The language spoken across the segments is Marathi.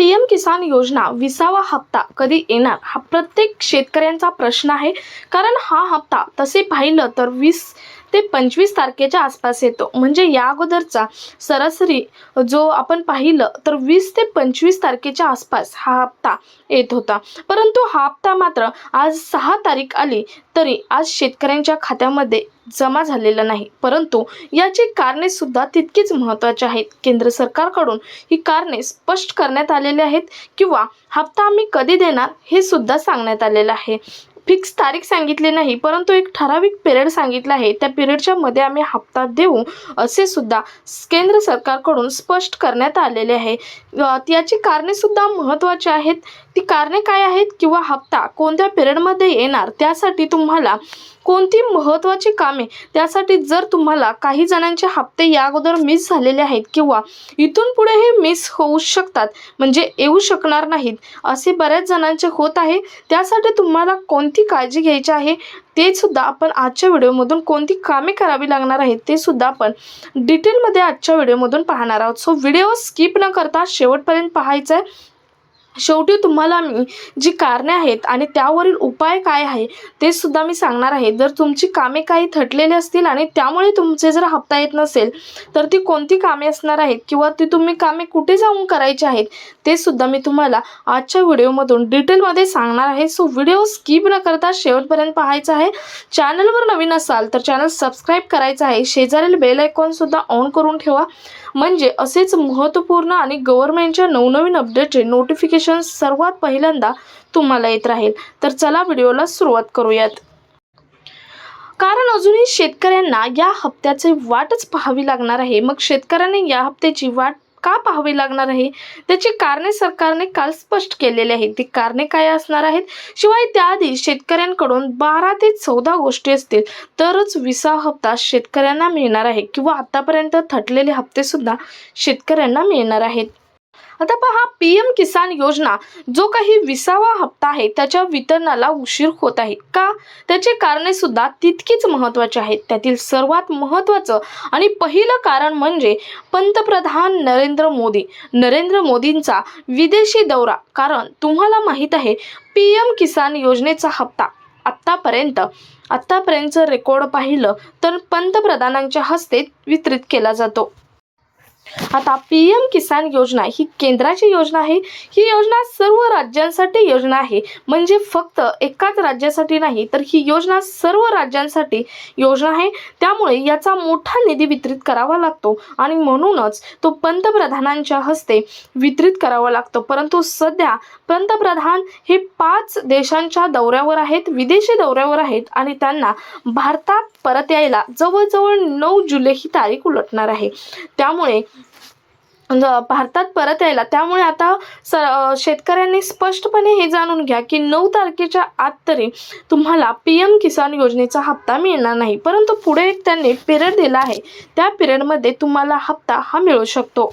पीएम किसान योजना विसावा हप्ता कधी येणार हा प्रत्येक शेतकऱ्यांचा प्रश्न आहे. कारण हा हप्ता तसे पाहिलं तर वीस ते पंचवीस तारखेच्या आसपास येतो. म्हणजे या अगोदरचा सरासरी जो आपण पाहिलं तर वीस ते पंचवीस तारखेच्या आसपास हा हप्ता येत होता. परंतु हा हप्ता मात्र आज सहा तारीख आली तरी आज शेतकऱ्यांच्या खात्यामध्ये जमा झालेला नाही. परंतु याची कारणे सुद्धा तितकीच महत्त्वाची आहेत. केंद्र सरकारकडून ही कारणे स्पष्ट करण्यात आलेली आहेत किंवा हप्ता आम्ही कधी देणार हे सुद्धा सांगण्यात आलेलं आहे. फिक्स तारीख सांगितली नाही परंतु एक ठराविक पिरियड सांगितला आहे. त्या पिरियडच्या मध्ये आम्ही हप्ता देऊ असे सुद्धा केंद्र सरकारकडून स्पष्ट करण्यात आलेले आहे. याची कारणे सुद्धा महत्त्वाची आहेत. ती कारणे काय आहेत किंवा हप्ता कोणत्या पिरियडमध्ये येणार त्यासाठी तुम्हाला कोणती महत्त्वाची कामे त्यासाठी जर तुम्हाला काही जणांचे हप्ते या अगोदर मिस झालेले आहेत किंवा इथून पुढेही मिस होऊ शकतात म्हणजे येऊ शकणार नाहीत असे बऱ्याच जणांचे होत आहे. त्यासाठी तुम्हाला कोणती काळजी घ्यायची आहे ते सुद्धा आपण आजच्या व्हिडिओमधून कोणती कामे करावी लागणार आहेत ते सुद्धा आपण डिटेलमध्ये आजच्या व्हिडिओमधून पाहणार आहोत. सो व्हिडिओ स्किप न करता शेवटपर्यंत पाहायचं आहे शेवटी तुम्हाला मी जी कारणे आहेत आणि त्यावरील उपाय काय आहे ते सुद्धा मी सांगणार आहे. जर तुमची कामे काही थटलेली असतील आणि त्यामुळे तुमचे जर हप्ता येत नसेल तर ती कोणती कामे असणार आहेत किंवा ती तुम्ही कामे कुठे जाऊन करायची आहेत ते सुद्धा मी तुम्हाला आजच्या व्हिडिओमधून डिटेलमध्ये सांगणार आहे. सो व्हिडिओ स्किप न करता शेवटपर्यंत पाहायचा आहे. चॅनलवर नवीन असाल तर चॅनल सबस्क्राईब करायचं आहे. शेजारील बेल आयकॉनसुद्धा ऑन करून ठेवा. म्हणजे असेच महत्त्वपूर्ण आणि गव्हर्नमेंटच्या नवनवीन अपडेटचे नोटिफिकेशन सर्वात पहिल्यांदा तुम्हाला येत राहील. तर चला व्हिडिओला सुरुवात करूयात. कारण अजूनही शेतकऱ्यांना या हप्त्याची वाटच पाहावी लागणार आहे. मग शेतकऱ्यांनी या हप्त्याची वाट का पाहावी लागणार आहे? त्याची कारणे सरकारने काल स्पष्ट केलेली आहेत. ती कारणे काय असणार आहेत? शिवाय त्याआधी शेतकऱ्यांकडून बारा ते चौदा गोष्टी असतील. तरच विसा हप्ता शेतकऱ्यांना मिळणार आहे किंवा आतापर्यंत थटलेले हप्ते सुद्धा शेतकऱ्यांना मिळणार आहेत. आता पहा पी एम किसान योजना जो काही विसावा हप्ता आहे त्याच्या वितरणाला उशीर होत आहे. का? त्याची कारणे सुद्धा तितकीच महत्त्वाची आहेत. त्यातील सर्वात महत्त्वाचं आणि पहिलं कारण म्हणजे पंतप्रधान नरेंद्र मोदी. नरेंद्र मोदींचा विदेशी दौरा. कारण तुम्हाला माहीत आहे पी एम किसान योजनेचा हप्ता आत्तापर्यंत आत्तापर्यंतचं रेकॉर्ड पाहिलं तर पंतप्रधानांच्या हस्ते वितरित केला जातो. आता पी एम किसान योजना ही केंद्राची योजना आहे. ही योजना सर्व राज्यांसाठी योजना आहे. म्हणजे फक्त एकाच राज्यासाठी नाही तर ही योजना सर्व राज्यांसाठी योजना आहे. त्यामुळे याचा मोठा निधी वितरित करावा लागतो आणि म्हणूनच तो पंतप्रधानांच्या हस्ते वितरित करावा लागतो. परंतु सध्या पंतप्रधान हे पाच देशांच्या दौऱ्यावर आहेत विदेशी दौऱ्यावर आहेत आणि त्यांना भारतात परत यायला जवळजवळ नऊ जुलै ही तारीख उलटणार आहे. त्यामुळे भारतात परत यायला त्यामुळे आता स शेतकऱ्यांनी स्पष्टपणे हे जाणून घ्या की नऊ तारखेच्या आत तरी तुम्हाला पी एम किसान योजनेचा हप्ता मिळणार नाही. परंतु पुढे एक त्यांनी पिरियड दिला आहे. त्या पिरियडमध्ये तुम्हाला हप्ता हा मिळू शकतो.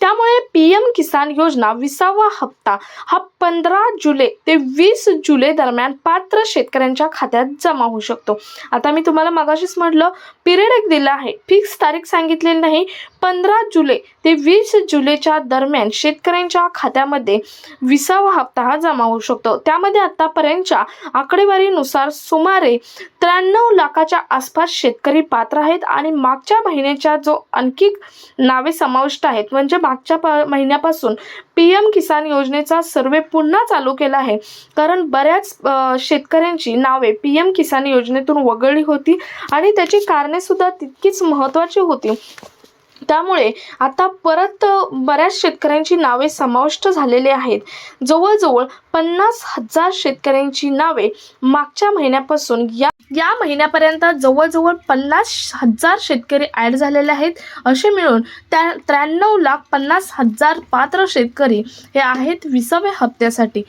त्यामुळे पी एम किसान योजना विसावा हप्ता हा पंधरा जुलै ते वीस जुलै दरम्यान पात्र शेतकऱ्यांच्या खात्यात जमा होऊ शकतो. आता मी तुम्हाला मागाशीच म्हटलं पिरियड एक दिला आहे. फिक्स तारीख सांगितलेली नाही. पंधरा जुलै ते वीस जुलैच्या दरम्यान शेतकऱ्यांच्या खात्यामध्ये विसावा हप्ता हा जमा होऊ शकतो. त्यामध्ये आतापर्यंतच्या आकडेवारीनुसार सुमारे त्र्याण्णव लाखाच्या आसपास शेतकरी पात्र आहेत आणि मागच्या महिन्याच्या जो आणखी नावे समाविष्ट आहेत म्हणजे मागच्या प महिन्यापासून पी एम किसान योजनेचा सर्वे पुन्हा चालू केला आहे. कारण बऱ्याच शेतकऱ्यांची नावे पी एम किसान योजनेतून वगळली होती आणि त्याची कारणे सुद्धा तितकीच महत्त्वाची होती. त्यामुळे आता परत बऱ्याच शेतकऱ्यांची नावे समाविष्ट झालेली आहेत. जवळजवळ पन्नास हजार शेतकऱ्यांची नावे मागच्या महिन्यापासून या या महिन्यापर्यंत जवळजवळ पन्नास हजार शेतकरी ॲड झालेले आहेत. असे मिळून त्या त्र्याण्णव लाख पन्नास हजार पात्र शेतकरी हे आहेत विसाव्या हप्त्यासाठी.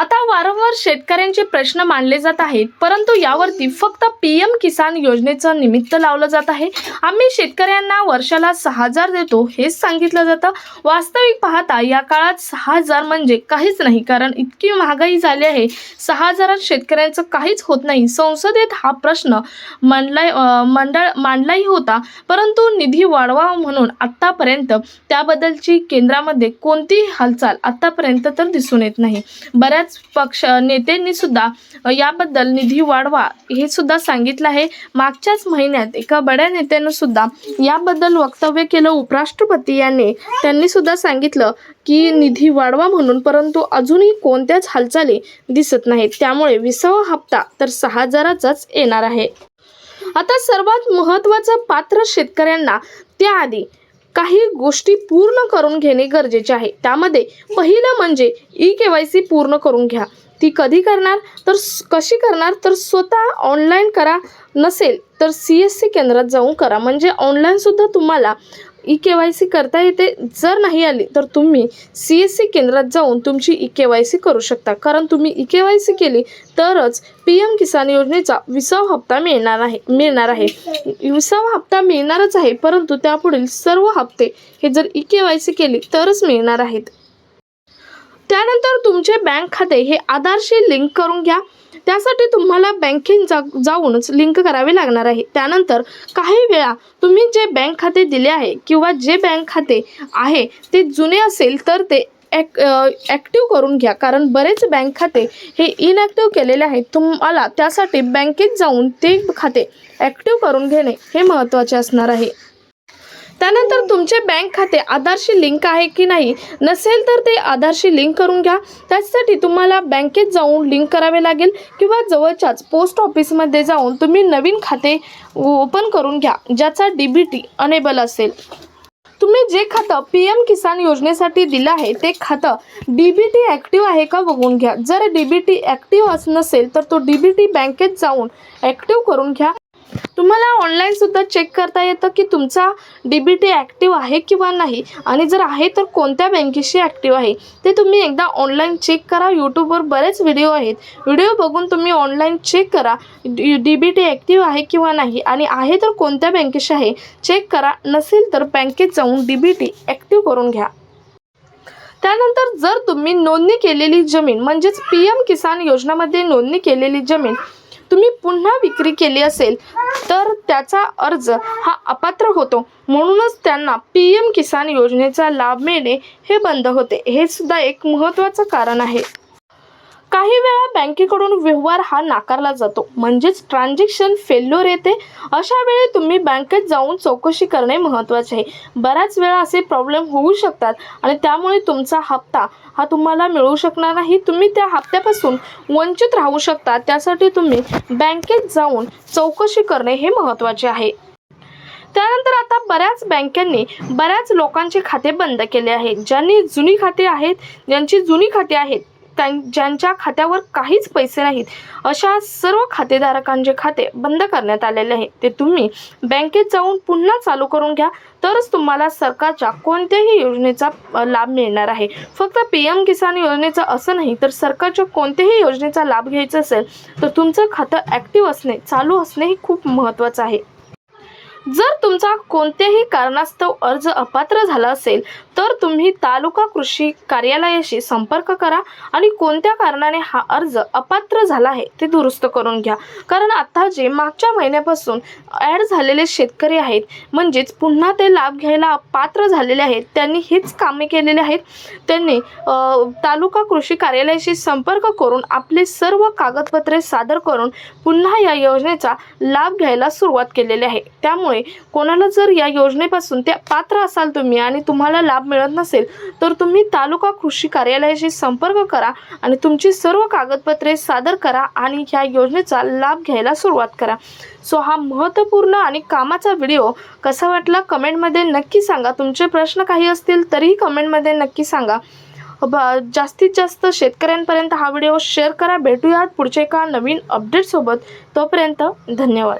आता वारंवार शेतकऱ्यांचे प्रश्न मांडले जात आहेत परंतु यावरती फक्त पी एम किसान योजनेचं निमित्त लावलं जात आहे. आम्ही शेतकऱ्यांना वर्षाला सहा हजार देतो हेच सांगितलं जातं. वास्तविक पाहता या काळात सहा हजार म्हणजे काहीच नाही कारण इतकी महागाई झाली आहे. सहा हजारात शेतकऱ्यांचं काहीच होत नाही. संसदेत हा प्रश्न मांडलाय मंडळ मांडलाही होता परंतु निधी वाढवा म्हणून आत्तापर्यंत त्याबद्दलची केंद्रामध्ये कोणतीही हालचाल आत्तापर्यंत तर दिसून येत नाही. बऱ्याच पक्ष नेत्यांनी सुद्धा याबद्दल निधी वाढवा हे सुद्धा सांगितलं आहे. मागच्याच महिन्यात एका बड्या नेत्यानं सुद्धा याबद्दल वक्तव्य केलं. उपराष्ट्रपती यांनी त्यांनी सुद्धा सांगितलं की निधी वाढवा म्हणून परंतु अजूनही कोणत्याच हालचाली दिसत नाहीत. त्यामुळे विसावा हप्ता तर सहा हजाराचाच येणार आहे. आता सर्वात महत्त्वाचं पात्र शेतकऱ्यांना त्याआधी काही गोष्टी पूर्ण करून घेणे गरजेचे आहे. त्यामध्ये पहिलं म्हणजे ई के वाय सी पूर्ण करून घ्या. ती कधी करणार? तर कशी करणार? तर स्वतः ऑनलाईन करा. नसेल तर सी एस सी केंद्रात जाऊन करा. म्हणजे ऑनलाईनसुद्धा तुम्हाला ई के वाय सी करता येते? जर नाही आली तर तुम्ही सी एस सी केंद्रात जाऊन तुमची ई के वाय सी करू शकता. कारण तुम्ही ई के वाय सी केली तरच पी एम किसान योजनेचा विसावा हप्ता मिळणार आहे मिळणार आहे. विसावा हप्ता मिळणारच आहे परंतु त्यापुढील सर्व हप्ते हे जर ई के वाय सी केली तरच मिळणार आहेत. त्यानंतर तुमचे बँक खाते हे आधारशी लिंक करून घ्या. त्यासाठी तुम्हाला बँकेत जा जाऊनच लिंक करावे लागणार आहे. त्यानंतर काही वेळा तुम्ही जे बँक खाते दिले आहे किंवा जे बँक खाते आहे ते जुने असेल तर ते ॲक ॲक्टिव्ह करून घ्या. कारण बरेच बँक खाते हे इनॲक्टिव्ह केलेले आहेत. तुम्हाला त्यासाठी बँकेत जाऊन ते खाते ॲक्टिव्ह करून घेणे हे महत्त्वाचे असणार आहे. त्यानंतर तुमचे बँक खाते आधारशी लिंक आहे की नाही नसेल तर ते आधारशी लिंक करून घ्या. त्यासाठी तुम्हाला बँकेत जाऊन लिंक करावे लागेल किंवा जवळच्याच पोस्ट ऑफिसमध्ये जाऊन तुम्ही नवीन खाते ओपन करून घ्या ज्याचा डी बी टी अनेबल असेल. तुम्ही जे खातं पी एम किसान योजनेसाठी दिलं आहे ते खातं डी बी टी ॲक्टिव्ह आहे का बघून घ्या. जर डी बी टी ॲक्टिव्ह असं नसेल तर तो डी बी टी बँकेत जाऊन ॲक्टिव्ह करून घ्या. तुम्हाला ऑनलाईन सुद्धा चेक करता येतं की तुमचा डी बी टी ॲक्टिव्ह आहे किंवा नाही? आणि जर आहे तर कोणत्या बँकेशी ॲक्टिव्ह आहे? ते तुम्ही एकदा ऑनलाईन चेक करा. यूट्यूबवर बरेच व्हिडिओ आहेत. व्हिडिओ बघून तुम्ही ऑनलाईन चेक करा. डी बी टी ॲक्टिव्ह आहे किंवा नाही? आणि आहे तर कोणत्या बँकेशी आहे? चेक करा. नसेल तर बँकेत जाऊन डी बी टी ॲक्टिव्ह करून घ्या. त्यानंतर जर तुम्ही नोंदणी केलेली जमीन म्हणजेच पी एम किसान योजनामध्ये नोंदणी केलेली जमीन तुम्ही पुन्हा विक्री केली असेल तर त्याचा अर्ज हा अपात्र होतो. म्हणूनच त्यांना पी एम किसान योजनेचा लाभ मिळणे हे बंद होते. हे सुद्धा एक महत्त्वाचं कारण आहे. काही वेळा बँकेकडून व्यवहार हा नाकारला जातो. म्हणजेच ट्रान्झॅक्शन फेल्युअर येते. अशा वेळी तुम्ही बँकेत जाऊन चौकशी करणे महत्त्वाचे आहे. बऱ्याच वेळा असे प्रॉब्लेम होऊ शकतात आणि त्यामुळे तुमचा हप्ता हा तुम्हाला मिळू शकणार नाही. तुम्ही त्या हप्त्यापासून वंचित राहू शकता. त्यासाठी तुम्ही बँकेत जाऊन चौकशी करणे हे महत्त्वाचे आहे. त्यानंतर आता बऱ्याच बँकांनी बऱ्याच लोकांचे खाते बंद केले आहेत ज्यांनी जुनी खाते आहेत ज्यांची जुनी खाते आहेत ज्यांच्या खात्यावर काहीच पैसे नाहीत अशा सर्व खातेधारकांचे खाते बंद करण्यात आलेले आहे. ते तुम्ही बँकेत जाऊन पुन्हा चालू करून घ्या तरच तुम्हाला सरकारच्या कोणत्याही योजनेचा लाभ मिळणार आहे. फक्त पी एम किसान योजनेचा असं नाही तर सरकारच्या कोणत्याही योजनेचा लाभ घ्यायचा असेल तर तुमचं खातं ॲक्टिव्ह असणे चालू असणे हे खूप महत्त्वाचं आहे. जर तुमचा कोणत्याही कारणास्तव अर्ज अपात्र झाला असेल तर तुम्ही तालुका कृषी कार्यालयाशी संपर्क करा आणि कोणत्या कारणाने हा अर्ज अपात्र झाला आहे ते दुरुस्त करून घ्या. कारण आत्ता जे मागच्या महिन्यापासून ॲड झालेले शेतकरी आहेत म्हणजेच पुन्हा ते लाभ घ्यायला पात्र झालेले आहेत त्यांनी हीच कामे केलेली आहेत. त्यांनी तालुका कृषी कार्यालयाशी संपर्क करून आपले सर्व कागदपत्रे सादर करून पुन्हा या योजनेचा लाभ घ्यायला सुरुवात केलेली आहे. त्यामुळे कोणाला जर या योजनेपासून त्या पात्र असाल तुम्ही आणि तुम्हाला लाभ मिळत नसेल तर तुम्ही तालुका कृषी कार्यालयाशी संपर्क करा आणि तुमची सर्व कागदपत्रे सादर करा आणि ह्या योजनेचा लाभ घ्यायला सुरुवात करा. सो हा महत्त्वपूर्ण आणि कामाचा व्हिडिओ कसा वाटला कमेंटमध्ये नक्की सांगा. तुमचे प्रश्न काही असतील तरीही कमेंटमध्ये नक्की सांगा. ब- जास्तीत जास्त शेतकऱ्यांपर्यंत हा व्हिडिओ शेअर करा. भेटूयात पुढच्या एका नवीन अपडेटसोबत. तोपर्यंत धन्यवाद.